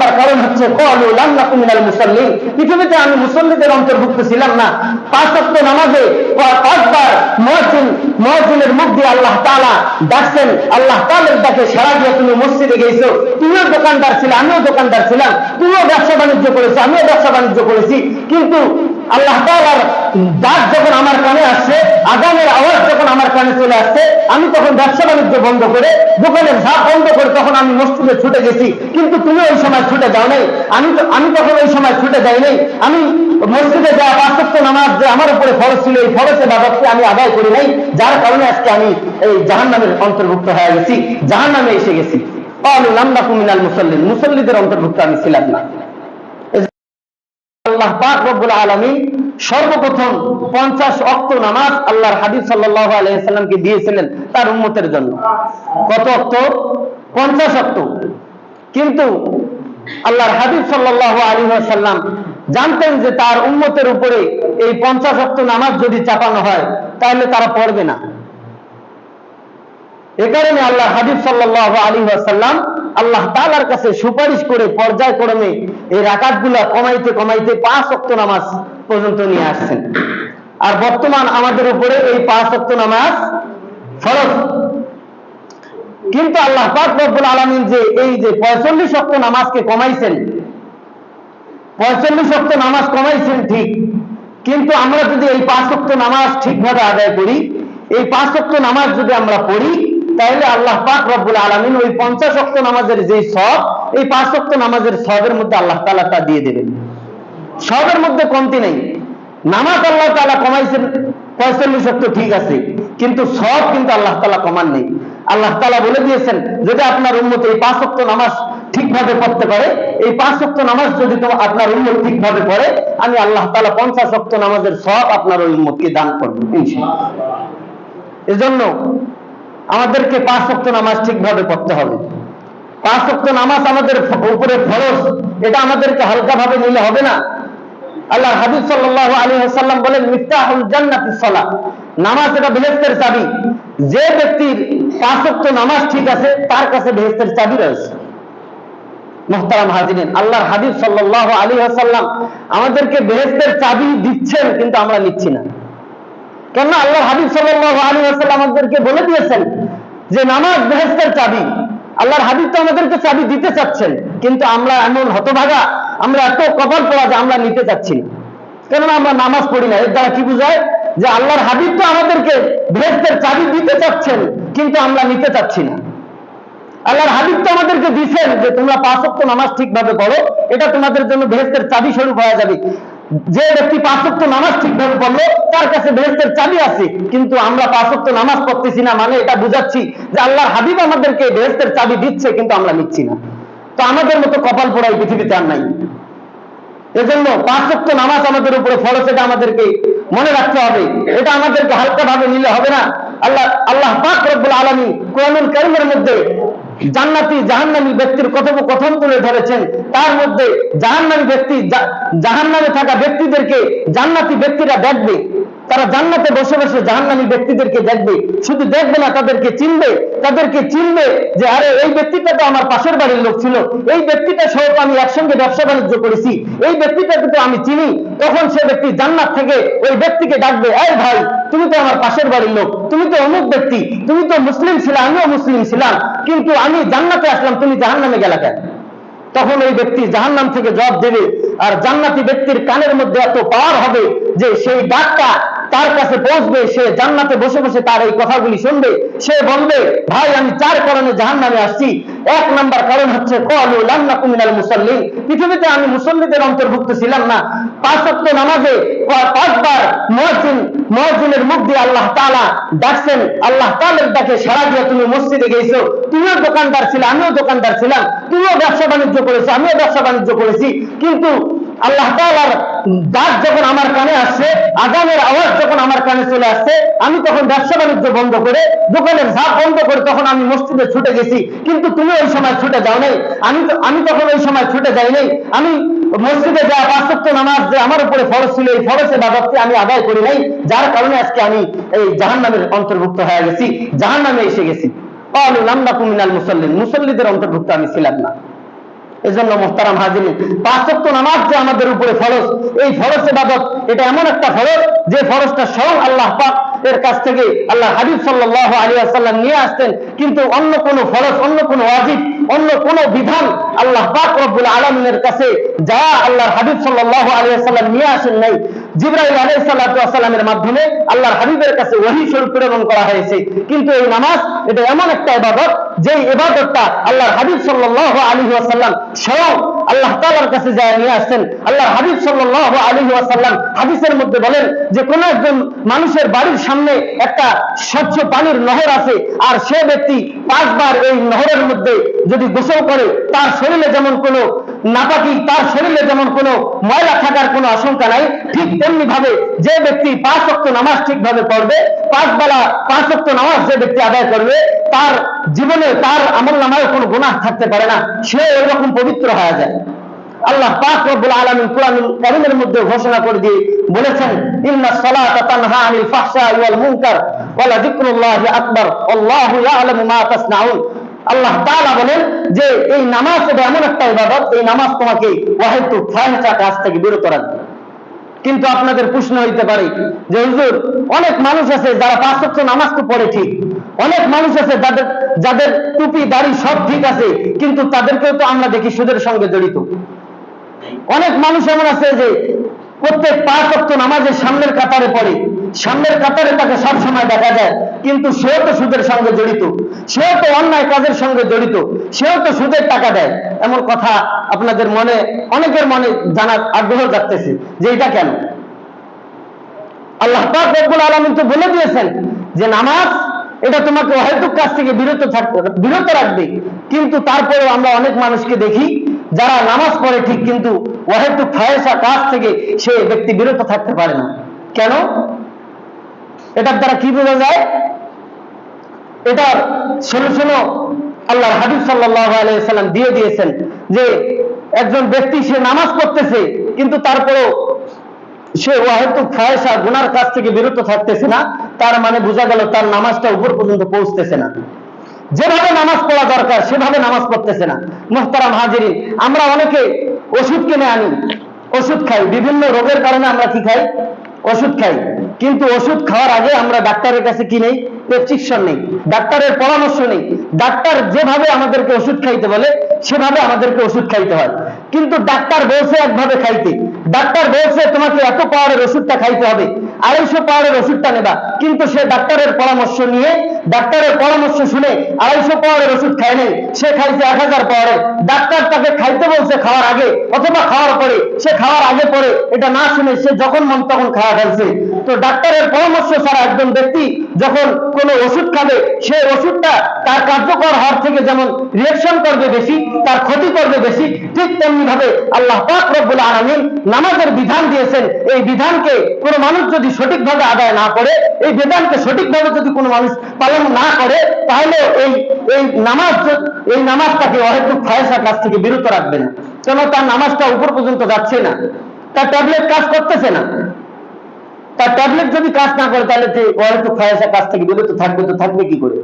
Number কারণ হচ্ছে মুসাল্লিন পৃথিবীতে আমি মুসল্লিদের অন্তর্ভুক্ত ছিলাম না। পাঁচ নামাজে পাঁচবার মুয়াজ্জিন মুয়াজ্জিনের মুখ দিয়ে আল্লাহ তালা ডাকছেন। আল্লাহ তালের ডাকে সারা দিয়ে তুমি মসজিদে গেছো। তুমিও দোকানদার ছিল, আমিও দোকানদার ছিলাম। তুমিও ব্যবসা বাণিজ্য করেছ, আমিও ব্যবসা বাণিজ্য করেছি। কিন্তু আল্লাহ তাআলার ডাক যখন আমার কানে আসছে আগামের আওয়াজ যখন আমার কানে চলে আসছে, আমি তখন ব্যবসা বাণিজ্য বন্ধ করে, দোকানের ঝাঁপ বন্ধ করে তখন আমি মসজিদে ছুটে গেছি। কিন্তু তুমি ওই সময় ছুটে যাও নাই। আমি তো, আমি তখন ওই সময় ছুটে যাই নাই। আমি মসজিদে যাওয়া পাঁচত্ব নামাজ যে আমার উপরে ফরজ ছিল, এই ফরজের বাবদকে আমি আদায় করি নাই। যার কারণে আজকে আমি এই জাহান্নামের অন্তর্ভুক্ত হয়ে গেছি। জাহান্নামে এসে গেছি। মুসল্লিদের অন্তর্ভুক্ত আমি ছিলাম না। আল্লাহ পাক রব্বুল আলামিন সর্বপ্রথম পঞ্চাশ অক্ত নামাজ আল্লাহর হাবিব সাল্লাল্লাহু আলাইহি সাল্লামকে দিয়েছিলেন তার উম্মতের জন্য। কত অক্ত পঞ্চাশ অক্ত কিন্তু আল্লাহর হাবিব সাল্লাল্লাহু আলাইহি ওয়াসাল্লাম জানতেন যে তার উম্মতের উপরে এই পঞ্চাশ অক্ত নামাজ যদি চাপানো হয়, তাহলে তারা পড়বে না। এ কারণে আল্লাহ হাবিব সাল্লাল্লাহু আলাইহি ওয়াসাল্লাম আল্লাহ তাআলার কাছে সুপারিশ করে পর্যায়ক্রমে এই রাকাতগুলা কমাইতে কমাইতে পাঁচ ওয়াক্ত নামাজ পর্যন্ত নিয়ে আসছেন। আর বর্তমান আমাদের উপরে এই পাঁচ ওয়াক্ত নামাজ ফরজ। কিন্তু আল্লাহ পাক রব্বুল আলামিন যে এই যে পঁয়তাল্লিশ ওয়াক্ত নামাজকে কমাইছেন, পঁয়তাল্লিশ ওয়াক্ত নামাজ কমাইছেন ঠিক, কিন্তু আমরা যদি এই পাঁচ ওয়াক্ত নামাজ ঠিকভাবে আদায় করি, এই পাঁচ ওয়াক্ত নামাজ যদি আমরা পড়ি তাহলে আল্লাহ পাক রব্বুল আলামিন ওই পঞ্চাশ ওয়াক্ত নামাজের যে সব, এই পাঁচ ওয়াক্ত নামাজের সবের মধ্যে আল্লাহ তাআলা তা দিয়ে দেবেন। সবের মধ্যে কমতি নেই। নামাজ আল্লাহ তাআলা কমাইছেন পঁয়তাল্লিশ ওয়াক্ত ঠিক আছে, কিন্তু সব কিন্তু আল্লাহ তাআলা কমান নেই। আল্লাহ তাআলা বলে দিয়েছেন, যদি আপনার উন্মত এই পাঁচ ওয়াক্ত নামাজ ঠিকভাবে পড়তে পারে, এই পাঁচ ওয়াক্ত নামাজ যদি আপনার উন্মত ঠিকভাবে পড়ে, আমি আল্লাহ তালা পঞ্চাশ ওয়াক্ত নামাজের সব আপনার ওই উন্মতকে দান করব, ইনশাআল্লাহ। এজন্য আমাদেরকে পাঁচ ওয়াক্ত নামাজ ঠিকভাবে পড়তে হবে। পাঁচ ওয়াক্ত নামাজ আমাদের উপরে ফরজ, এটা আমাদেরকে হালকা ভাবে নিলে হবে না। আল্লাহ হাবিব সাল্লাল্লাহু আলাইহি ওয়াসাল্লাম বলেন, মিফতাহুল জান্নাতিস সালাহ। নামাজ এটা বেহেশতের চাবি। যে ব্যক্তির পাঁচ ওয়াক্ত নামাজ ঠিক আছে, তার কাছে বেহেশতের চাবি রয়েছে। মোহতারাম হাজিরিন, আল্লাহর হাবিব সাল্লাল্লাহু আলী ওয়াসাল্লাম আমাদেরকে বেহেস্তের চাবি দিচ্ছেন, কিন্তু আমরা নিচ্ছি না। কেননা আল্লাহ হাবিব আলাইহি ওয়াসাল্লাম আমাদেরকে বলে দিয়েছেন যে নামাজ বেহেশতের চাবি, আল্লাহর হাবিব তো আমাদেরকে চাবি দিতে চাচ্ছেন, কিন্তু আমরা এমন হতভাগা, আমরা এত কপাল পড়া যে আমরা নিতে চাচ্ছি কেননা আমরা নামাজ পড়ি না, এর দ্বারা কি বোঝায়? যে আল্লাহর হাবিব তো আমাদেরকে বেহেশতের চাবি দিতে চাচ্ছেন, কিন্তু আমরা নিতে চাচ্ছি না। আল্লাহর হাবিব তো আমাদেরকে দিছেন যে তোমরা পাঁচ ওয়াক্ত নামাজ ঠিকভাবে পড়ো, এটা তোমাদের জন্য বেহেশতের চাবি স্বরূপ হয়ে যাবে। যে ব্যক্তি পাঁচ নামাজ ঠিকভাবে পড়ল, তার কাছে বেহেশতের চাবি আছে, কিন্তু আমরা পাঁচ নামাজ পড়তেছি না মানে এটা বুঝাচ্ছি যে আল্লাহর হাবিব আমাদেরকে বেহেশতের চাবি দিচ্ছে, কিন্তু আমরা নিচ্ছি না। তো আমাদের মতো কপাল পোড়াই পৃথিবীতে আর নাই। এজন্য পাঁচ ওয়াক্ত নামাজ আমাদের উপরে ফরজ, এটা আমাদেরকে মনে রাখতে হবে। এটা আমাদেরকে হালকা ভাবে নিলে হবে না। আল্লাহ আল্লাহ পাক রব্বুল আলামিন কোরআনুল কারীমের মধ্যে জান্নাতি জাহান্নামী ব্যক্তির কথোপকথন তুলে ধরেছেন। তার মধ্যে জাহান্নামী ব্যক্তি জাহান্নামে থাকা ব্যক্তিদেরকে জান্নাতি ব্যক্তিরা দেখবে। তারা জান্নাতে বসে বসে জাহান্নামী ব্যক্তিদেরকে দেখবে। শুধু দেখবে না, তাদেরকে চিনবে। তাদেরকে চিনবে যে, আরে, এই ব্যক্তিটা তো আমার পাশের বাড়ির লোক ছিল। এই ব্যক্তিটা সহ আমি একসঙ্গে ব্যবসা বাণিজ্য করেছি। এই ব্যক্তিটাকে তো আমি চিনি। তখন সে ব্যক্তি জান্নাত থেকে ওই ব্যক্তিকে ডাকবে, এই ভাই তুমি তো আমার পাশের বাড়ির লোক, তুমি তো অমুক ব্যক্তি, তুমি তো মুসলিম ছিলে, আমিও মুসলিম ছিলাম, কিন্তু আমি জান্নাতে আসলাম, তুমি জাহান্নামে গেলা কেন? তখন ওই ব্যক্তি জাহান্নাম থেকে জবাব দেবে, আর জান্নাতি ব্যক্তির কানের মধ্যে এত পাওয়ার হবে যে সেই ডাকটা তার কাছে পৌঁছবে, সে জান্নাতে বসে বসে তার এই কথাগুলি শুনবে, সে বলবে, ভাই, আমি চার কারণে জাহান্নামে আসছি। এক নাম্বার কারণ হচ্ছে মিনাল পৃথিবীতে আমি মুসল্লিদের অন্তর্ভুক্ত ছিলাম না। পাঁচ নামাজে, পা- পাঁচবার মুয়াজ্জিন মুয়াজ্জিনের মুখ দিয়ে আল্লাহ তালা ডাকছেন, আল্লাহ তালের ডাকে সারা দিয়ে তুমি মসজিদে গেছো, তুমিও দোকানদার ছিল, আমিও দোকানদার ছিলাম, তুমিও ব্যবসা বাণিজ্য করেছ, আমিও ব্যবসা বাণিজ্য করেছি। কিন্তু আল্লাহ তালার ডাক যখন আমার কানে আসছে, আজানের আওয়াজ যখন ইসলামে চলে আসছে, আমি তখন ব্যবসা বাণিজ্য বন্ধ করে দোকানের ঝাঁপ বন্ধ করে তখন আমি মসজিদে ছুটে গেছি। কিন্তু তুমি ওই সময় ছুটে যাও নাই আমি আমি তখন ওই সময় ছুটে যাই নাই আমি মসজিদে যা পাঁচত্ব নামাজ যে আমার উপরে ফরজ ছিল, এই ফরজে বাবাকে আমি আদায় করি নাই। যার কারণে আজকে আমি এই জাহান নামের অন্তর্ভুক্ত হয়ে গেছি। জাহান নামে এসে গেছি। মুসল্লিন। মুসল্লিদের অন্তর্ভুক্ত আমি ছিলাম না। এজন্য মোহতারাম হাজির পাঁচ ওয়াক্ত নামাজ যে আমাদের উপরে ফরজ, এই ফরজ এবাদত এটা এমন একটা ফরজ যে ফরজটা স্বয়ং আল্লাহ পাক এর কাছ থেকে আল্লাহ হাবিব সাল্লাহ আলী আসাল্লাম নিয়ে আসতেন। কিন্তু অন্য কোনো ফরজ, অন্য কোনো ওয়াজিব, অন্য কোনো বিধান আল্লাহ পাক রব্বুল আলমিনের কাছে যা আল্লাহ হাবিব সাল্লাহ আলিয়াসাল্লাম ওয়াসাল্লাম নিয়ে আসেন নাই সালাতু ওয়াসাল্লামের মাধ্যমে আল্লাহর হাবিবের কাছে ওহী স্বরূপ প্রেরণ করা হয়েছে। কিন্তু এই নামাজ, এটা এমন একটা ইবাদত যে ইবাদতটা আল্লাহর হাবিব সাল্লাল্লাহু আলী ওয়াসাল্লাম স্বয়ং আল্লাহ তাআলার কাছে যায় নিয়ে আসছেন। আল্লাহর হাবিব সাল্লাল্লাহু আলাইহি ওয়াসাল্লাম হাদিসের মধ্যে বলেন যে, কোন একজন মানুষের বাড়ির সামনে একটা স্বচ্ছ পানির নহর আছে, আর সে ব্যক্তি পাঁচবার এই নহরের মধ্যে যদি গোসল করে, তার শরীরে যেমন কোনো নাপাকি, তার শরীরে যেমন কোনো ময়লা থাকার কোনো আশঙ্কা নাই, ঠিক তেমনি ভাবে যে ব্যক্তি পাঁচ অক্ট নামাজ ঠিকভাবে পড়বে পাঁচ বেলা পাঁচ অক্ট নামাজ যে ব্যক্তি আদায় করবে, তার জীবনে তার আমল নামায় কোনো গুনাহ থাকতে পারে না, সে এরকম পবিত্র হয়ে যায়। আল্লাহ পাক রব্বুল আলামিন কোরআনুল কারীমের মধ্যে ঘোষণা করে দিয়ে বলেছেন ইন্নাস সালাতা তানহা আনিল ফাহশাই ওয়াল মুনকার ওয়া যিকরুল্লাহি আকবার, আল্লাহু ইয়ালামু মা তাসনাউন। আল্লাহ তাআলা বলেন যে, এই নামাজ এটা এমন একটা ইবাদত, এই নামাজ তোমাকে ওয়াহিদু ফাহিশা কাজ থেকে বিরত রাখবে। কিন্তু আপনাদের প্রশ্ন হইতে পারে যে, হুজুর, অনেক মানুষ আছে যারা পাঁচ ওয়াক্ত নামাজ তো পড়ে ঠিক, অনেক মানুষ আছে যাদের যাদের টুপি, দাড়ি সব ঠিক আছে, কিন্তু তাদেরকেও তো আমরা দেখি সুদের সঙ্গে জড়িত। অনেক মানুষ এমন আছে যে প্রত্যেক পাঁচ ওয়াক্ত নামাজের সামনের কাতারে পড়ে। সামনের কাতারে তাকে সব সময় দেখা যায়। কিন্তু সেও তো সুদের সঙ্গে জড়িত। সেও তো অন্যায় কাজের সঙ্গে জড়িত। সেও তো সুদের টাকা দেয়। এমন কথা আপনাদের মনে, অনেকের মনে জানার আগ্রহ জাগতেছে যে এটা কেন? আল্লাহ রব্বুল আলামিন তো বলে দিয়েছেন যে নামাজ, এটা তোমাকে অহেতুক কাজ থেকে বিরত থাকতে বিরত রাখবে। কিন্তু তারপরেও আমরা অনেক মানুষকে দেখি যারা নামাজ পড়ে ঠিক, কিন্তু অহেতুক ফায়সা কাজ থেকে সে ব্যক্তি বিরত থাকতে পারে না। কেন? এটার দ্বারা কি বোঝা যায়? এটার সলিউশনও আল্লাহর হাবিব সাল্লাল্লাহু আলাইহি সাল্লাম দিয়ে দিয়েছেন যে একজন ব্যক্তি সে নামাজ পড়তেছে, কিন্তু তারপরেও সে ওয়াহেতুক ফায়সা গুনার কাছ থেকে বিরত থাকতেছে না, তার মানে বোঝা গেল তার নামাজটা উপর পর্যন্ত পৌঁছতেছে না। যেভাবে নামাজ পড়া দরকার, সেভাবে নামাজ পড়তেছে না। মোহতারাম হাজিরিন, আমরা অনেকে ওষুধ কিনে আনি, ওষুধ খাই। বিভিন্ন রোগের কারণে আমরা কি খাই? ওষুধ খাই। কিন্তু ওষুধ খাওয়ার আগে আমরা ডাক্তারের কাছে কি নেই? প্রেসক্রিপশন নেই। ডাক্তারের পরামর্শ নেই। ডাক্তার যেভাবে আমাদেরকে ওষুধ খাইতে বলে, সেভাবে আমাদেরকে ওষুধ খাইতে হয়। কিন্তু ডাক্তার বলছে একভাবে খাইতে। ডাক্তার বলছে, তোমাকে এত পাওয়ারের ওষুধটা খাইতে হবে। আড়াইশো পাওয়ারের ওষুধটা নেবা। কিন্তু সে ডাক্তারের পরামর্শ নিয়ে ডাক্তারের পরামর্শ শুনে আড়াইশো পাওয়ারের ওষুধ খায় নেই। সে খাইছে এক হাজার পাওয়ারের ডাক্তার তাকে খাইতে বলছে খাওয়ার আগে, অথবা খাওয়ার পরে। সে খাওয়ার আগে পরে। এটা না শুনে সে যখন মন তখন খাওয়া ফেলছে। তো ডাক্তারের পরামর্শ ছাড়া একজন ব্যক্তি যখন কোনো ওষুধ খাবে, সে ওষুধটা তার কার্যকর হওয়ার থেকে যেমন রিয়েকশন করবে বেশি, তার ক্ষতি করবে বেশি, ঠিক তেমনি ভাবে আল্লাহ পাক রব্বুল আলামিন নামাজের বিধান দিয়েছেন। এই বিধানকে কোনো মানুষ যদি সঠিকভাবে আদায় না করে, এই বিধানকে সঠিকভাবে যদি কোনো মানুষ পালন না করে, তাহলে এই এই নামাজ, এই নামাজটাকে অহেতু ফায়সার কাছ থেকে বিরত রাখবে না। কেন তার নামাজটা উপর পর্যন্ত যাচ্ছে না? তার ট্যাবলেট কাজ করতেছে না। তার ট্যাবলেট যদি কাজ না করে, তাহলে যে অহেতুক ফায়সার কাছ থেকে বিরত থাকবে, তো থাকবে কি করে?